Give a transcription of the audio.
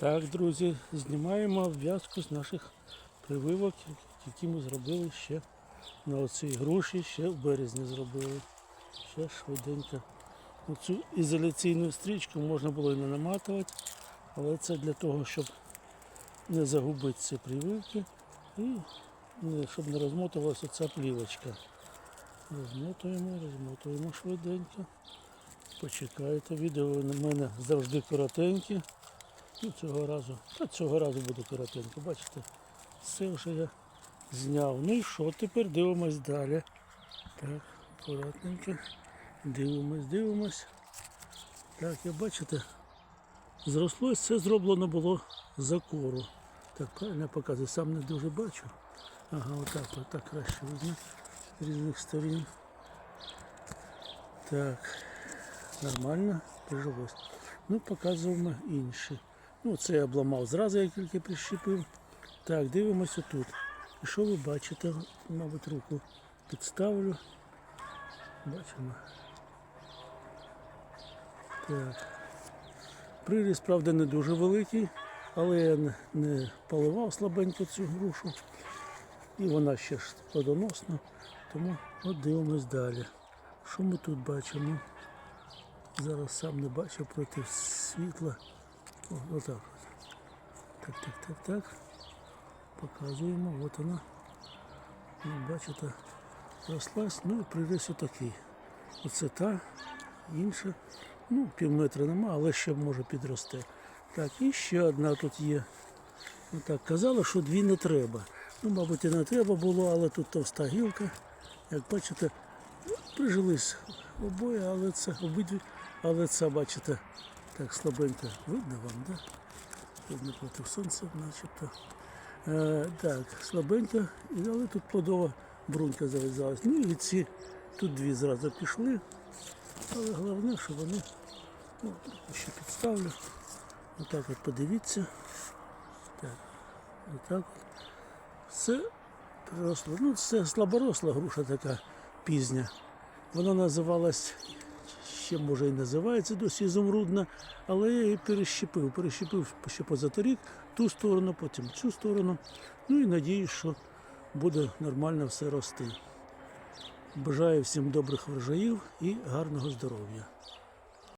Так, друзі, знімаємо обв'язку з наших прививок, які ми зробили ще на оцій груші, ще в березні зробили. Ще швиденько. Оцю ізоляційну стрічку можна було і не наматувати, але це для того, щоб не загубити ці прививки і щоб не розмотувалася ця плівочка. Розмотуємо, розмотуємо швиденько. Почекайте, відео у мене завжди коротенькі. Ну, цього разу, та цього разу буде коротенько, бачите, все вже я зняв. Ну і що, тепер дивимось далі. Так, акуратненько. Дивимось, дивимось. Так, як бачите, зросло, це зроблено було за кору. Так, правильно показую, сам не дуже бачу. Ага, отак, отак краще видно з різних сторін. Так, нормально, прижилось. Ну, показуємо інші. Ну, це я обламав зразу, як тільки прищепив. Так, дивимося тут. І що ви бачите? Мабуть, руку підставлю. Бачимо. Так. Приріст, правда, не дуже великий, але я не, поливав слабенько цю грушу. І вона ще ж плодоносна. Тому от дивимось далі. Що ми тут бачимо? Зараз сам не бачу проти світла. О, отак. от. Так, так, так, так. Показуємо, от вона. Ну, бачите, рослась, ну і приріс отакий. Оце та, інша. Ну, пів метра нема, але ще може підросте. Так, і ще одна тут є. Отак, казали, що дві не треба. Ну, мабуть, і не треба було, але тут товста гілка. Як бачите, прижились обоє, але це обидві, але це, бачите, так слабенько видно вам, да? Видно проти сонця, начебто. Е, так, слабенько, але тут плодова брунька зав'язалась. Ну і ці тут дві зразу пішли. Але головне, що вони, ну, ще підставлю. Отак от подивіться. Так, отак от. Все приросло. Ну, це слаборосла груша така пізня. Вона називалась, ще може і називається досі ізумрудна, але я її перещепив. Перещепив ще позаторік ту сторону, потім цю сторону. Ну і надіюсь, що буде нормально все рости. Бажаю всім добрих врожаїв і гарного здоров'я.